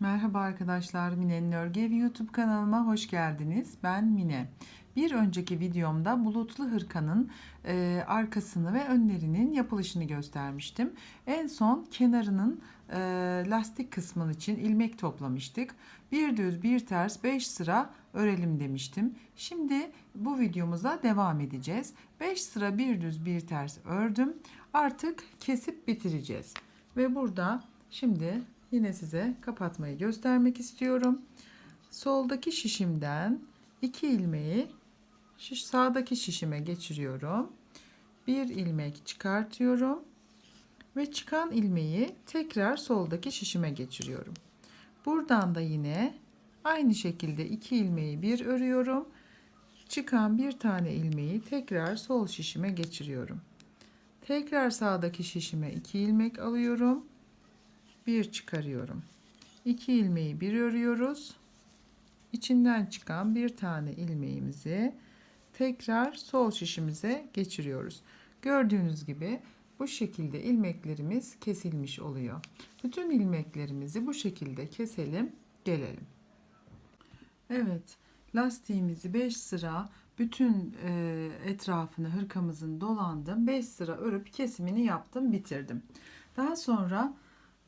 Merhaba arkadaşlar, Mine'nin Örgü YouTube kanalıma hoş geldiniz. Ben Mine. Bir önceki videomda bulutlu hırkanın e, arkasını ve önlerinin yapılışını göstermiştim. En son kenarının e, lastik kısmı için ilmek toplamıştık. Bir düz bir ters 5 sıra örelim demiştim. Şimdi bu videomuza devam edeceğiz. 5 sıra bir düz bir ters ördüm. Artık kesip bitireceğiz. Ve burada şimdi Yine size kapatmayı göstermek istiyorum. Soldaki şişimden iki ilmeği şiş, sağdaki şişime geçiriyorum. Bir ilmek çıkartıyorum ve çıkan ilmeği tekrar soldaki şişime geçiriyorum. Buradan da yine aynı şekilde iki ilmeği bir örüyorum. Çıkan bir tane ilmeği tekrar sol şişime geçiriyorum. Tekrar sağdaki şişime iki ilmek alıyorum bir çıkarıyorum. 2 ilmeği bir örüyoruz. İçinden çıkan bir tane ilmeğimizi tekrar sol şişimize geçiriyoruz. Gördüğünüz gibi bu şekilde ilmeklerimiz kesilmiş oluyor. Bütün ilmeklerimizi bu şekilde keselim, gelelim. Evet, lastiğimizi 5 sıra bütün e, etrafını hırkamızın dolandım. 5 sıra örüp kesimini yaptım, bitirdim. Daha sonra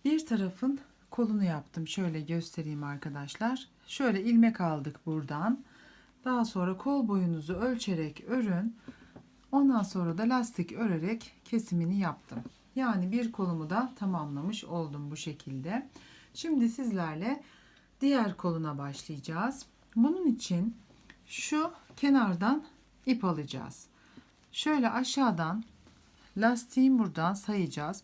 bir tarafın kolunu yaptım. Şöyle göstereyim arkadaşlar. Şöyle ilmek aldık buradan. Daha sonra kol boyunuzu ölçerek örün. Ondan sonra da lastik örerek kesimini yaptım. Yani bir kolumu da tamamlamış oldum bu şekilde. Şimdi sizlerle diğer koluna başlayacağız. Bunun için şu kenardan ip alacağız. Şöyle aşağıdan lastiğin buradan sayacağız.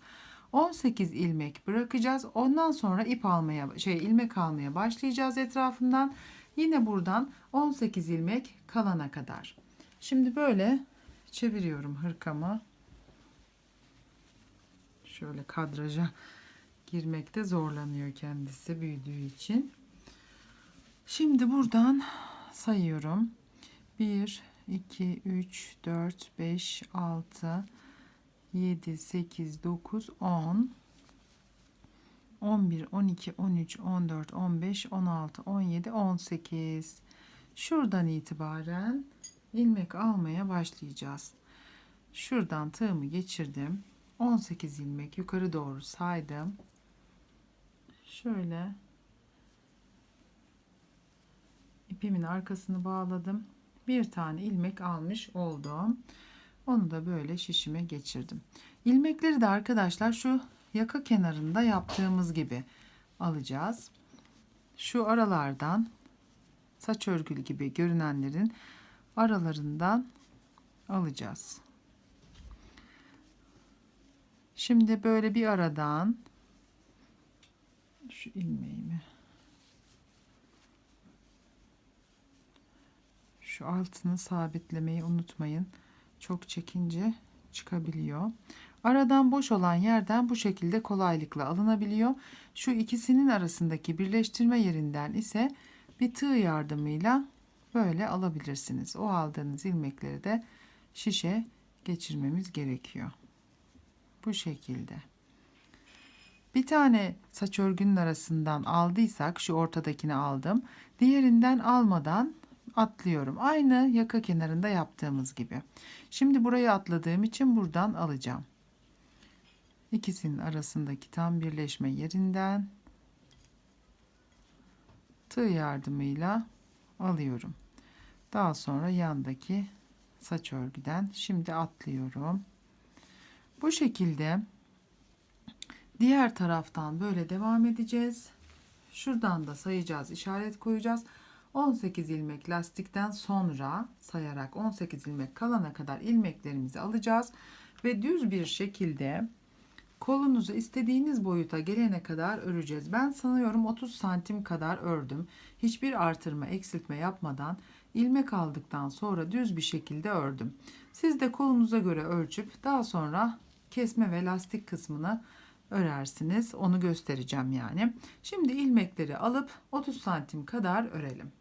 18 ilmek bırakacağız. Ondan sonra ip almaya şey ilmek almaya başlayacağız etrafından. Yine buradan 18 ilmek kalana kadar. Şimdi böyle çeviriyorum hırkamı. Şöyle kadraja girmekte zorlanıyor kendisi büyüdüğü için. Şimdi buradan sayıyorum. 1 2 3 4 5 6 7, 8, 9, 10, 11, 12, 13, 14, 15, 16, 17, 18. Şuradan itibaren ilmek almaya başlayacağız. Şuradan tığımı geçirdim. 18 ilmek yukarı doğru saydım. Şöyle ipimin arkasını bağladım. Bir tane ilmek almış oldum. Onu da böyle şişime geçirdim. İlmekleri de arkadaşlar şu yaka kenarında yaptığımız gibi alacağız. Şu aralardan saç örgülü gibi görünenlerin aralarından alacağız. Şimdi böyle bir aradan şu ilmeğimi şu altını sabitlemeyi unutmayın çok çekince çıkabiliyor. Aradan boş olan yerden bu şekilde kolaylıkla alınabiliyor. Şu ikisinin arasındaki birleştirme yerinden ise bir tığ yardımıyla böyle alabilirsiniz. O aldığınız ilmekleri de şişe geçirmemiz gerekiyor. Bu şekilde. Bir tane saç örgünün arasından aldıysak şu ortadakini aldım. Diğerinden almadan atlıyorum. Aynı yaka kenarında yaptığımız gibi. Şimdi burayı atladığım için buradan alacağım. İkisinin arasındaki tam birleşme yerinden tığ yardımıyla alıyorum. Daha sonra yandaki saç örgüden şimdi atlıyorum. Bu şekilde diğer taraftan böyle devam edeceğiz. Şuradan da sayacağız, işaret koyacağız. 18 ilmek lastikten sonra sayarak 18 ilmek kalana kadar ilmeklerimizi alacağız ve düz bir şekilde kolunuzu istediğiniz boyuta gelene kadar öreceğiz. Ben sanıyorum 30 santim kadar ördüm. Hiçbir artırma eksiltme yapmadan ilmek aldıktan sonra düz bir şekilde ördüm. Siz de kolunuza göre ölçüp daha sonra kesme ve lastik kısmını örersiniz. Onu göstereceğim yani. Şimdi ilmekleri alıp 30 santim kadar örelim.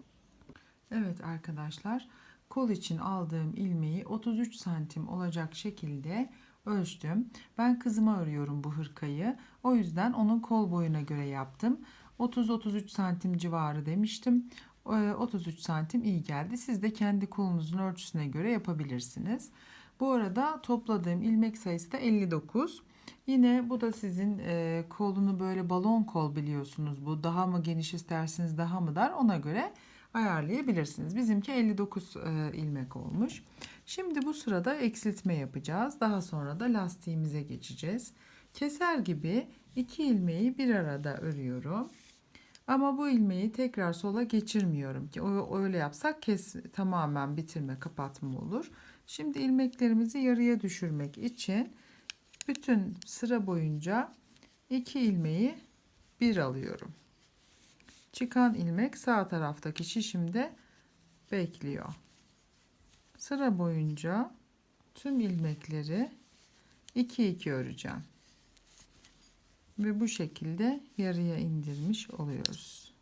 Evet arkadaşlar kol için aldığım ilmeği 33 santim olacak şekilde ölçtüm. Ben kızıma örüyorum bu hırkayı. O yüzden onun kol boyuna göre yaptım. 30-33 santim civarı demiştim. Ee, 33 santim iyi geldi. Siz de kendi kolunuzun ölçüsüne göre yapabilirsiniz. Bu arada topladığım ilmek sayısı da 59. Yine bu da sizin e, kolunu böyle balon kol biliyorsunuz. Bu daha mı geniş isterseniz daha mı dar ona göre ayarlayabilirsiniz. Bizimki 59 e, ilmek olmuş. Şimdi bu sırada eksiltme yapacağız. Daha sonra da lastiğimize geçeceğiz. Keser gibi iki ilmeği bir arada örüyorum. Ama bu ilmeği tekrar sola geçirmiyorum ki öyle yapsak kes tamamen bitirme kapatma olur. Şimdi ilmeklerimizi yarıya düşürmek için bütün sıra boyunca iki ilmeği bir alıyorum. Çıkan ilmek sağ taraftaki şişimde bekliyor. Sıra boyunca tüm ilmekleri 2 2 öreceğim. Ve bu şekilde yarıya indirmiş oluyoruz.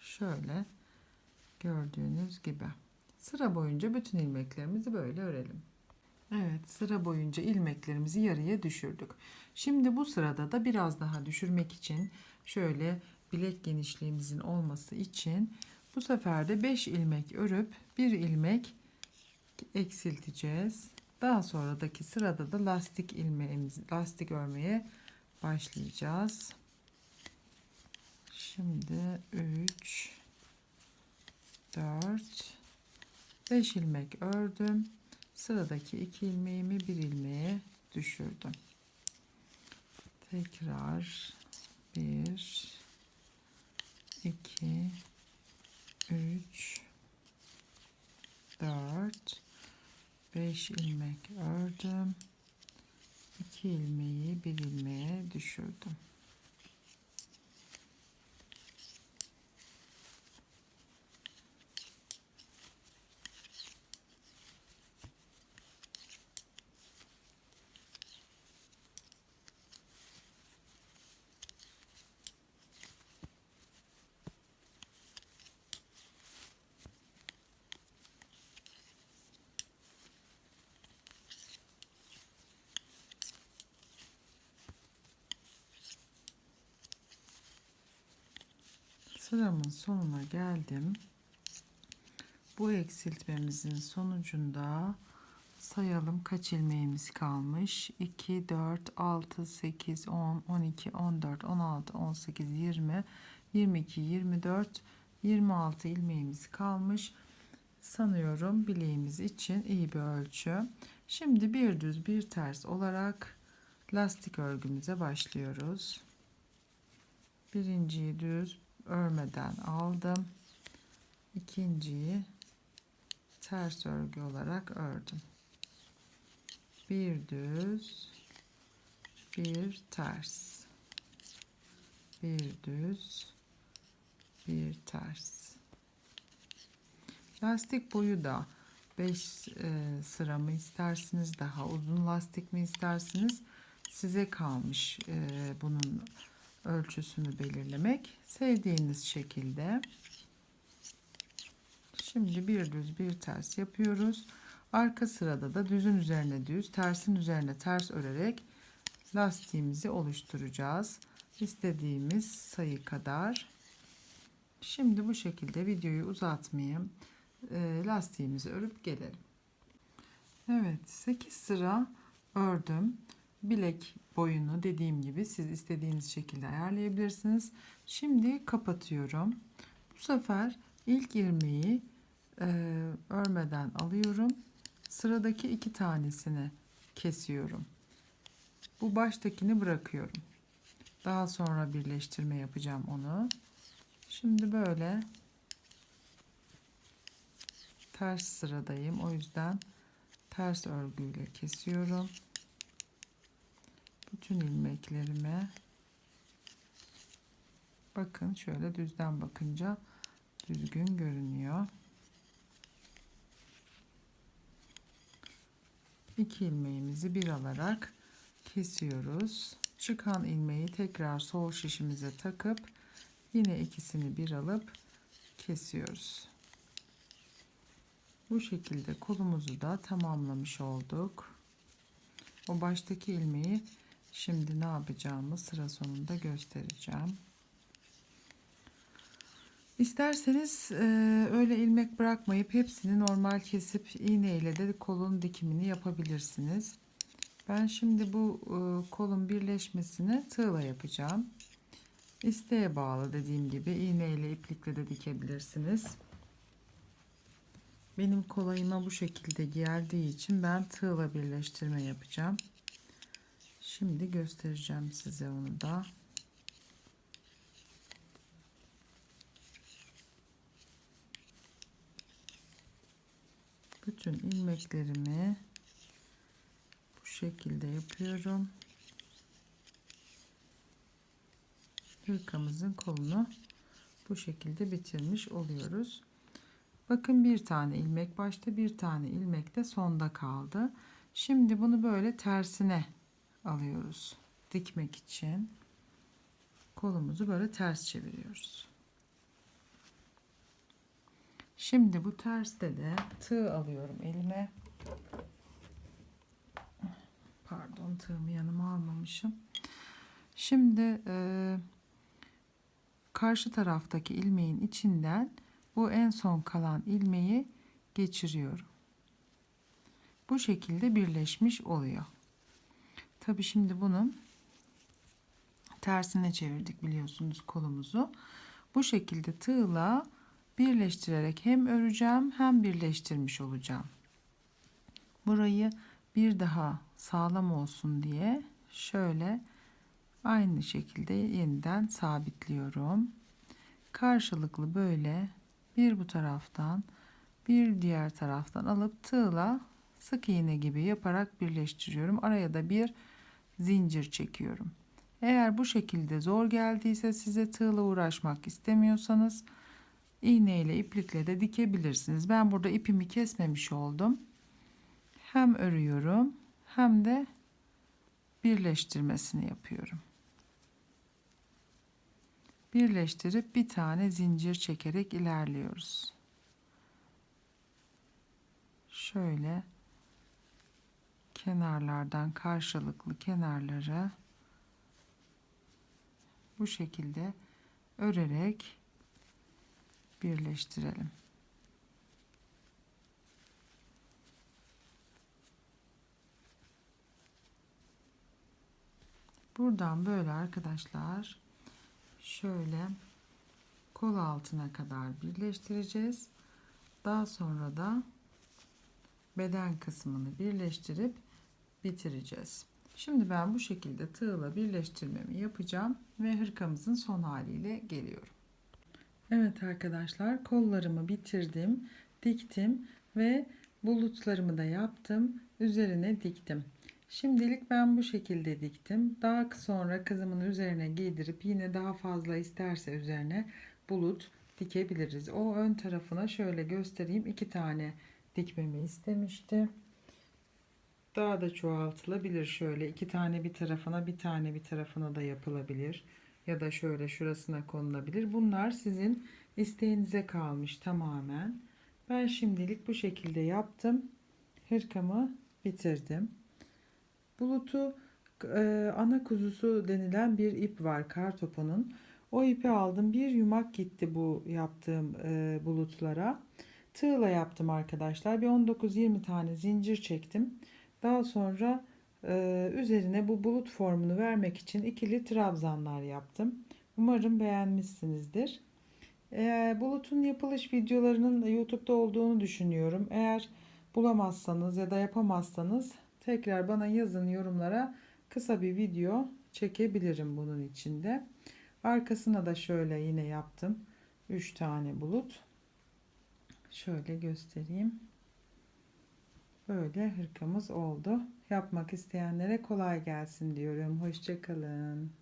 Şöyle gördüğünüz gibi. Sıra boyunca bütün ilmeklerimizi böyle örelim. Evet sıra boyunca ilmeklerimizi yarıya düşürdük. Şimdi bu sırada da biraz daha düşürmek için şöyle bilek genişliğimizin olması için bu sefer de 5 ilmek örüp bir ilmek eksilteceğiz. Daha sonradaki sırada da lastik ilmeğimiz lastik örmeye başlayacağız. Şimdi 3 4 5 ilmek ördüm. Sıradaki 2 ilmeğimi bir ilmeğe düşürdüm. Tekrar 1 2 3 4 5 ilmek ördüm. 2 ilmeği bir ilmeğe düşürdüm. Sıramın sonuna geldim. Bu eksiltmemizin sonucunda sayalım kaç ilmeğimiz kalmış. 2, 4, 6, 8, 10, 12, 14, 16, 18, 20, 22, 24, 26 ilmeğimiz kalmış. Sanıyorum bileğimiz için iyi bir ölçü. Şimdi bir düz bir ters olarak lastik örgümüze başlıyoruz. Birinciyi düz örmeden aldım. İkinciyi ters örgü olarak ördüm. Bir düz, bir ters. Bir düz, bir ters. Lastik boyu da 5 e, sıra mı istersiniz, daha uzun lastik mi istersiniz? Size kalmış e, bunun ölçüsünü belirlemek. Sevdiğiniz şekilde. Şimdi bir düz bir ters yapıyoruz. Arka sırada da düzün üzerine düz, tersin üzerine ters örerek lastiğimizi oluşturacağız. İstediğimiz sayı kadar. Şimdi bu şekilde videoyu uzatmayayım. E, lastiğimizi örüp gelelim. Evet 8 sıra ördüm. Bilek boyunu dediğim gibi siz istediğiniz şekilde ayarlayabilirsiniz. Şimdi kapatıyorum. Bu sefer ilk ilmeği e, örmeden alıyorum. Sıradaki iki tanesini kesiyorum. Bu baştakini bırakıyorum. Daha sonra birleştirme yapacağım onu. Şimdi böyle ters sıradayım. O yüzden ters örgüyle kesiyorum bütün ilmeklerime bakın şöyle düzden bakınca düzgün görünüyor. İki ilmeğimizi bir alarak kesiyoruz. Çıkan ilmeği tekrar sol şişimize takıp yine ikisini bir alıp kesiyoruz. Bu şekilde kolumuzu da tamamlamış olduk. O baştaki ilmeği Şimdi ne yapacağımı sıra sonunda göstereceğim. İsterseniz e, öyle ilmek bırakmayıp hepsini normal kesip iğne ile de kolun dikimini yapabilirsiniz. Ben şimdi bu e, kolun birleşmesini tığla yapacağım. İsteğe bağlı dediğim gibi iğne ile iplikle de dikebilirsiniz. Benim kolayıma bu şekilde geldiği için ben tığla birleştirme yapacağım. Şimdi göstereceğim size onu da. Bütün ilmeklerimi bu şekilde yapıyorum. Hırkamızın kolunu bu şekilde bitirmiş oluyoruz. Bakın bir tane ilmek başta bir tane ilmek de sonda kaldı. Şimdi bunu böyle tersine alıyoruz. Dikmek için kolumuzu böyle ters çeviriyoruz. Şimdi bu terste de tığ alıyorum elime. Pardon tığımı yanıma almamışım. Şimdi e, karşı taraftaki ilmeğin içinden bu en son kalan ilmeği geçiriyorum. Bu şekilde birleşmiş oluyor. Tabi şimdi bunun tersine çevirdik biliyorsunuz kolumuzu. Bu şekilde tığla birleştirerek hem öreceğim hem birleştirmiş olacağım. Burayı bir daha sağlam olsun diye şöyle aynı şekilde yeniden sabitliyorum. Karşılıklı böyle bir bu taraftan bir diğer taraftan alıp tığla sık iğne gibi yaparak birleştiriyorum. Araya da bir zincir çekiyorum. Eğer bu şekilde zor geldiyse size tığla uğraşmak istemiyorsanız iğne ile iplikle de dikebilirsiniz. Ben burada ipimi kesmemiş oldum. Hem örüyorum hem de birleştirmesini yapıyorum. Birleştirip bir tane zincir çekerek ilerliyoruz. Şöyle kenarlardan karşılıklı kenarları bu şekilde örerek birleştirelim. Buradan böyle arkadaşlar şöyle kol altına kadar birleştireceğiz. Daha sonra da beden kısmını birleştirip bitireceğiz. Şimdi ben bu şekilde tığla birleştirmemi yapacağım ve hırkamızın son haliyle geliyorum. Evet arkadaşlar kollarımı bitirdim, diktim ve bulutlarımı da yaptım. Üzerine diktim. Şimdilik ben bu şekilde diktim. Daha sonra kızımın üzerine giydirip yine daha fazla isterse üzerine bulut dikebiliriz. O ön tarafına şöyle göstereyim. iki tane dikmemi istemişti. Daha da çoğaltılabilir. Şöyle iki tane bir tarafına bir tane bir tarafına da yapılabilir. Ya da şöyle şurasına konulabilir. Bunlar sizin isteğinize kalmış tamamen. Ben şimdilik bu şekilde yaptım. Hırkamı bitirdim. Bulutu e, ana kuzusu denilen bir ip var kartopunun. O ipi aldım. Bir yumak gitti bu yaptığım e, bulutlara. Tığla yaptım arkadaşlar. Bir 19-20 tane zincir çektim. Daha sonra e, üzerine bu bulut formunu vermek için ikili trabzanlar yaptım. Umarım beğenmişsinizdir. E, bulutun yapılış videolarının YouTube'da olduğunu düşünüyorum. Eğer bulamazsanız ya da yapamazsanız tekrar bana yazın yorumlara kısa bir video çekebilirim bunun içinde. Arkasına da şöyle yine yaptım. 3 tane bulut. Şöyle göstereyim. Böyle hırkamız oldu. Yapmak isteyenlere kolay gelsin diyorum. Hoşçakalın.